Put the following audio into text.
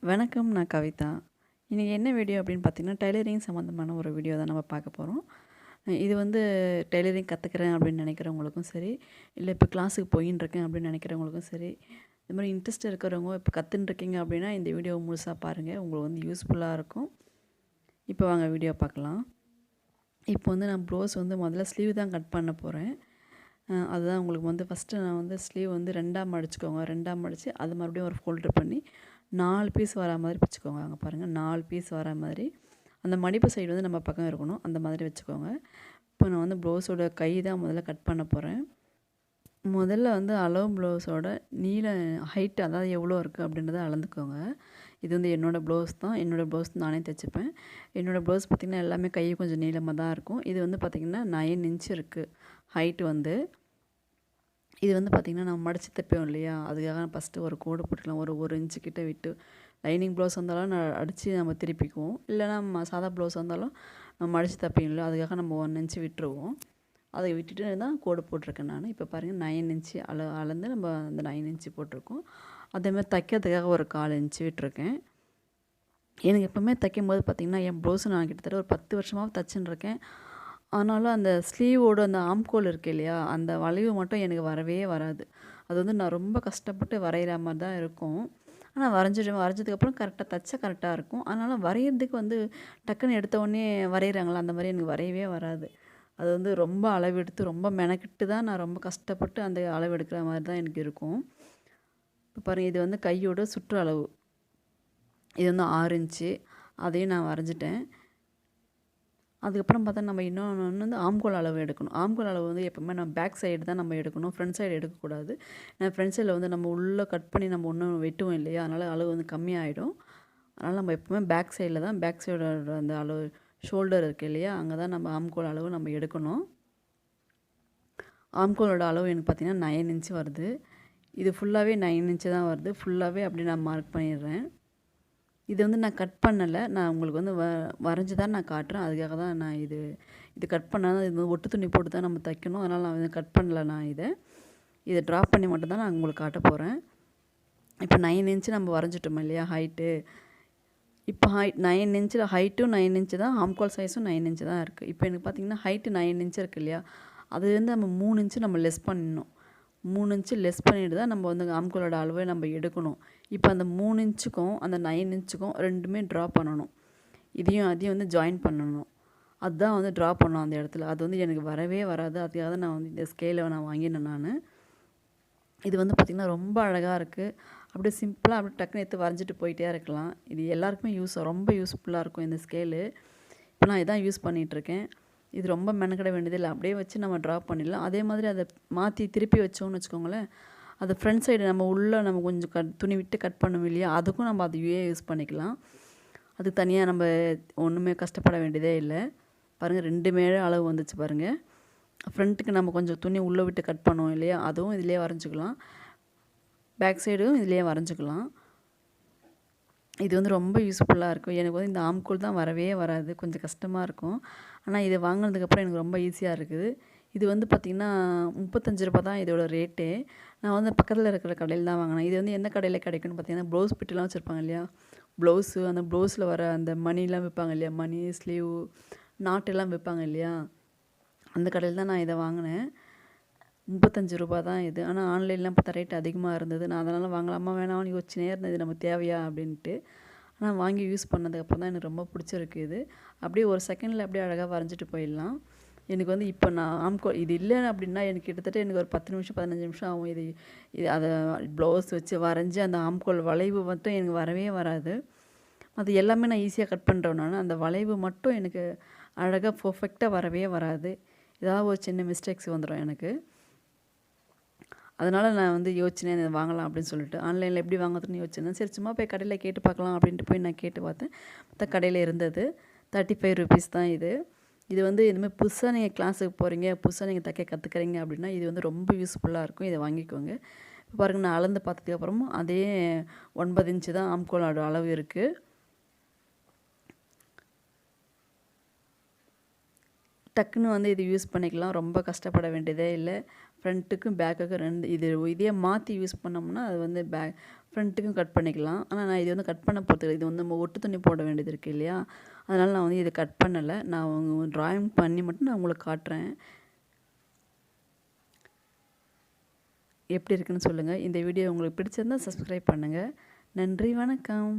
வணக்கம் நான் கவிதா. இன்றைக்கி என்ன வீடியோ அப்படின்னு பார்த்தீங்கன்னா டெய்லரிங் சம்மந்தமான ஒரு வீடியோ தான் நம்ம பார்க்க போகிறோம் இது வந்து டெய்லரிங் கற்றுக்கிறேன் அப்படின்னு நினைக்கிறவங்களுக்கும் சரி இல்லை இப்போ கிளாஸுக்கு போயின்னு இருக்கேன் அப்படின்னு நினைக்கிறவங்களுக்கும் சரி இது மாதிரி இன்ட்ரெஸ்ட் இருக்கிறவங்க இப்போ கற்றுன்ட்ருக்கீங்க அப்படின்னா இந்த வீடியோ முழுசாக பாருங்கள் உங்களுக்கு வந்து யூஸ்ஃபுல்லாக இருக்கும். இப்போ வாங்க வீடியோ பார்க்கலாம். இப்போ வந்து நான் ப்ளவுஸ் வந்து முதல்ல ஸ்லீவ் தான் கட் பண்ண போகிறேன் அதுதான் உங்களுக்கு வந்து ஃபஸ்ட்டு நான் வந்து ஸ்லீவ் வந்து ரெண்டாக மடிச்சுக்கோங்க ரெண்டாக மடித்து அது மறுபடியும் ஒரு ஃபோல்டர் பண்ணி நாலு பீஸ் வரா மாதிரி வச்சுக்கோங்க. அங்கே பாருங்கள் நாலு பீஸ் வரா மாதிரி. அந்த மடிப்பு சைடு வந்து நம்ம பக்கம் இருக்கணும். அந்த மாதிரி வச்சுக்கோங்க. இப்போ நான் வந்து ப்ளவுஸோட கை தான் முதல்ல கட் பண்ண போகிறேன் முதல்ல வந்து அளவு ப்ளவுஸோட நீள ஹைட் அதாவது எவ்வளோ இருக்குது அப்படின்றத அளந்துக்கோங்க. இது வந்து என்னோடய ப்ளவுஸ் தான். என்னோடய ப்ளவுஸ் நானே தைச்சிப்பேன். என்னோடய ப்ளவுஸ் பார்த்திங்கன்னா எல்லாமே கை கொஞ்சம் நீளமாக தான் இருக்கும். இது வந்து பார்த்திங்கன்னா நைன் இன்ச் இருக்குது ஹைட்டு வந்து இது வந்து பார்த்திங்கன்னா நம்ம மடித்து தைப்போம் இல்லையா? அதுக்காக நான் ஃபஸ்ட்டு ஒரு கோடு போட்டுக்கலாம். ஒரு ஒரு இன்ச்சு கிட்டே விட்டு. லைனிங் ப்ளவுஸ் வந்தாலும் நான் அடித்து நம்ம திருப்பிக்குவோம். இல்லைனா நம்ம சாதா ப்ளவுஸ் வந்தாலும் நம்ம மடித்து தைப்பீங்களோ அதுக்காக நம்ம ஒன் இன்ச்சு விட்டுருவோம். அதை விட்டுட்டு தான் கோடு போட்டிருக்கேன் நான். இப்போ பாருங்கள் நைன் இன்ச்சு அள அளந்து நம்ம அந்த நைன் இன்ச்சு போட்டிருக்கோம். அதேமாதிரி தைக்கிறதுக்காக ஒரு கால் இன்ச்சு விட்டுருக்கேன். எனக்கு எப்போவுமே தைக்கும் போது பார்த்திங்கன்னா என் ப்ளவுஸ் நான் கிட்டத்தட்ட ஒரு பத்து வருஷமாக தைச்சுன்னு இருக்கேன். ஆனாலும் அந்த ஸ்லீவோட அந்த ஆம்கோல் இருக்கு இல்லையா அந்த வளைவு மட்டும் எனக்கு வரவே வராது. அது வந்து நான் ரொம்ப கஷ்டப்பட்டு வரைகிற மாதிரி தான் இருக்கும். ஆனால் வரைஞ்சிடுவேன் வரைஞ்சதுக்கப்புறம் கரெக்டாக தைச்சா கரெக்டாக இருக்கும். அதனால் வரைகிறதுக்கு வந்து டக்குன்னு எடுத்த உடனே வரைகிறாங்களா அந்த மாதிரி எனக்கு வரையவே வராது. அது வந்து ரொம்ப அளவெடுத்து ரொம்ப மெனக்கிட்டு தான் நான் ரொம்ப கஷ்டப்பட்டு அந்த அளவு எடுக்கிற மாதிரி தான் எனக்கு இருக்கும். இப்போ பாருங்கள் இது வந்து கையோட சுற்று அளவு. இது வந்து ஆறு இன்ச்சு. அதையும் நான் வரைஞ்சிட்டேன். அதுக்கப்புறம் பார்த்தா நம்ம இன்னொன்று வந்து ஆம்கோல் அளவு எடுக்கணும். ஆம்கோல் அளவு வந்து எப்போவுமே நம்ம பேக் சைடு தான் நம்ம எடுக்கணும். ஃப்ரண்ட் சைடு எடுக்கக்கூடாது. ஏன்னா ஃப்ரண்ட் சைடில் வந்து நம்ம உள்ளே கட் பண்ணி நம்ம ஒன்றும் வெட்டுவோம் இல்லையா? அதனால் அளவு வந்து கம்மியாகிடும் அதனால் நம்ம எப்போவுமே பேக் சைடில் தான் பேக் சைடோட அந்த அளவு ஷோல்டர் இருக்குது இல்லையா? அங்கே தான் நம்ம ஆம்கோல் அளவு நம்ம எடுக்கணும். ஆம்கோலோட அளவு எனக்கு பார்த்திங்கன்னா நைன் இன்ச்சு வருது. இது ஃபுல்லாகவே நைன் இன்ச்சு தான் வருது. ஃபுல்லாகவே அப்படி நான் மார்க் பண்ணிடுறேன். இது வந்து நான் கட் பண்ணலை. நான் உங்களுக்கு வந்து வ வரைஞ்சி தான் நான் காட்டுறேன். அதுக்காக தான் நான் இது இது கட் பண்ணால் இது வந்து ஒட்டு துணி போட்டு தான் நம்ம தைக்கணும். அதனால் நான் வந்து கட் பண்ணல நான் இதை. இதை ட்ராப் பண்ணி மட்டும் தான் நான் உங்களுக்கு காட்ட போகிறேன் இப்போ நைன் இன்ச்சு நம்ம வரைஞ்சிட்டோம் இல்லையா ஹைட்டு இப்போ ஹைட் நைன் இன்ச்சில் ஹைட்டும் நைன் இன்ச்சு தான் ஹாம்கால் சைஸும் நைன் இன்ச்சு தான் இருக்குது இப்போ எனக்கு பார்த்திங்கன்னா ஹைட்டு நைன் இன்ச்சு இருக்குது இல்லையா? அது வந்து நம்ம மூணு இன்ச்சு நம்ம லெஸ் பண்ணணும் மூணு இன்ச்சு லெஸ் பண்ணிட்டு தான் நம்ம வந்து ஆம்கோலோட அளவை நம்ம எடுக்கணும். இப்போ அந்த மூணு இன்ச்சுக்கும் அந்த நைன் இன்ச்சுக்கும் ரெண்டுமே ட்ரா பண்ணணும். இதையும் அதையும் வந்து ஜாயின் பண்ணணும். அதுதான் வந்து ட்ரா பண்ணணும் அந்த இடத்துல. அது வந்து எனக்கு வரவே வராது. அதுக்காக தான் நான் வந்து இந்த ஸ்கேலை நான் வாங்கினேன் நான். இது வந்து பார்த்திங்கன்னா ரொம்ப அழகாக இருக்குது அப்படியே சிம்பிளாக அப்படியே டக்குன்னு எடுத்து வரைஞ்சிட்டு போயிட்டே இருக்கலாம். இது எல்லாருக்குமே யூஸ் ரொம்ப யூஸ்ஃபுல்லாக இருக்கும் இந்த ஸ்கேலு இப்போ நான் இதான் யூஸ் பண்ணிகிட்ருக்கேன் இது ரொம்ப மெனக்கிட வேண்டியதில்லை அப்படியே வச்சு நம்ம ட்ரா பண்ணிடலாம். அதே மாதிரி அதை மாற்றி திருப்பி வச்சோம்னு வச்சுக்கோங்களேன் அது ஃப்ரண்ட் சைடு நம்ம உள்ளே நம்ம கொஞ்சம் கட் துணி விட்டு கட் பண்ணுவோம் இல்லையா? அதுக்கும் நம்ம அதையே யூஸ் பண்ணிக்கலாம். அது தனியாக நம்ம ஒன்றுமே கஷ்டப்பட வேண்டியதே இல்லை. பாருங்கள் ரெண்டுமே அளவு வந்துச்சு பாருங்கள் ஃப்ரண்ட்டுக்கு நம்ம கொஞ்சம் துணி உள்ளே விட்டு கட் பண்ணுவோம் இல்லையா? அதுவும் இதிலே வரைஞ்சிக்கலாம். பேக் சைடும் இதிலே வரைஞ்சிக்கலாம். இது வந்து ரொம்ப யூஸ்ஃபுல்லாக இருக்கும். எனக்கு வந்து இந்த ஆம்கோல் தான் வரவே வராது. கொஞ்சம் கஷ்டமாக இருக்கும். ஆனால் இதை வாங்கினதுக்கப்புறம் எனக்கு ரொம்ப ஈஸியாக இருக்குது. இது வந்து பார்த்திங்கன்னா முப்பத்தஞ்சு ரூபா தான் இதோட ரேட்டே நான் வந்து பக்கத்தில் இருக்கிற கடையில் தான் வாங்கினேன். இது வந்து எந்த கடையில் கிடைக்குன்னு பார்த்தீங்கன்னா ப்ளவுஸ் பிட்டுலாம் வச்சுருப்பாங்க இல்லையா? ப்ளவுஸு அந்த ப்ளவுஸில் வர அந்த மணிலாம் விற்பாங்க இல்லையா? மணி ஸ்லீவ் நாட்டெல்லாம் விற்பாங்க இல்லையா? அந்த கடையில் தான் நான் இதை வாங்கினேன். முப்பத்தஞ்சு ரூபா தான் இது. ஆனால் ஆன்லைன்லாம் பார்த்தா ரேட் அதிகமாக இருந்தது. நான் அதனால் வாங்கலாமா. வேணாம்னு யோசிச்சுனே இருந்தது நம்ம தேவையா? அப்படின்ட்டு. ஆனால் வாங்கி யூஸ் பண்ணதுக்கப்புறம் தான் எனக்கு ரொம்ப பிடிச்சிருக்கு இது. அப்படியே ஒரு செகண்டில் அப்படியே அழகாக வரைஞ்சிட்டு போயிடலாம். எனக்கு வந்து இப்போ நான் ஆம்கோ இது இல்லை அப்படின்னா எனக்கு கிட்டத்தட்ட எனக்கு ஒரு பத்து நிமிஷம் பதினஞ்சு நிமிஷம் ஆகும். இது இது அதை ப்ளவுஸ் வச்சு வரைஞ்சி அந்த ஆம்கோல் வளைவு மட்டும் எனக்கு வரவே வராது. அது எல்லாமே நான் ஈஸியாக கட் பண்ணுறேன் அந்த வளைவு மட்டும் எனக்கு அழகாக பர்ஃபெக்டாக வரவே வராது. ஏதாவது ஒரு சின்ன மிஸ்டேக்ஸ் வந்துடும் எனக்கு. அதனால் நான் வந்து யோசிச்சினேன் இதை வாங்கலாம் அப்படின்னு சொல்லிட்டு. ஆன்லைனில் எப்படி வாங்குறதுன்னு யோசிச்சிருந்தேன் சரி சும்மா போய் கடையில் கேட்டு பார்க்கலாம் அப்படின்ட்டு போய் நான் கேட்டு பார்த்தேன். மற்ற கடையில் இருந்தது. தேர்ட்டி ஃபைவ் ருபீஸ் தான் இது. இது வந்து இதுமாதிரி புதுசாக நீங்கள் கிளாஸுக்கு போகிறீங்க புதுசாக நீங்கள் தைக்க கற்றுக்குறீங்க அப்படின்னா இது வந்து ரொம்ப யூஸ்ஃபுல்லாக இருக்கும். இதை வாங்கிக்கோங்க. இப்போ பாருங்கள் நான் அளந்து பார்த்ததுக்கப்புறமும் அதே ஒன்பது இன்ச்சு தான் ஆம்கோலோட அளவு இருக்குது டக்குன்னு வந்து இது யூஸ் பண்ணிக்கலாம். ரொம்ப கஷ்டப்பட வேண்டியதே இல்லை. ஃப்ரண்ட்டுக்கும் பேக்குக்கும் ரெண்டு இது இதே மாற்றி யூஸ் பண்ணோம்னா அது வந்து பேக் ஃப்ரண்ட்டுக்கும் கட் பண்ணிக்கலாம். ஆனால் நான் இது வந்து கட் பண்ண போகிறது இது வந்து நம்ம ஒட்டு துணி போட வேண்டியது இருக்குது இல்லையா? அதனால் நான் வந்து இதை கட் பண்ணலை. நான் அவங்க ட்ராயிங் பண்ணி மட்டும் நான் உங்களுக்கு காட்டுறேன். எப்படி இருக்குன்னு சொல்லுங்கள் இந்த வீடியோ உங்களுக்கு பிடிச்சிருந்தால் சப்ஸ்கிரைப் பண்ணுங்கள் நன்றி வணக்கம்.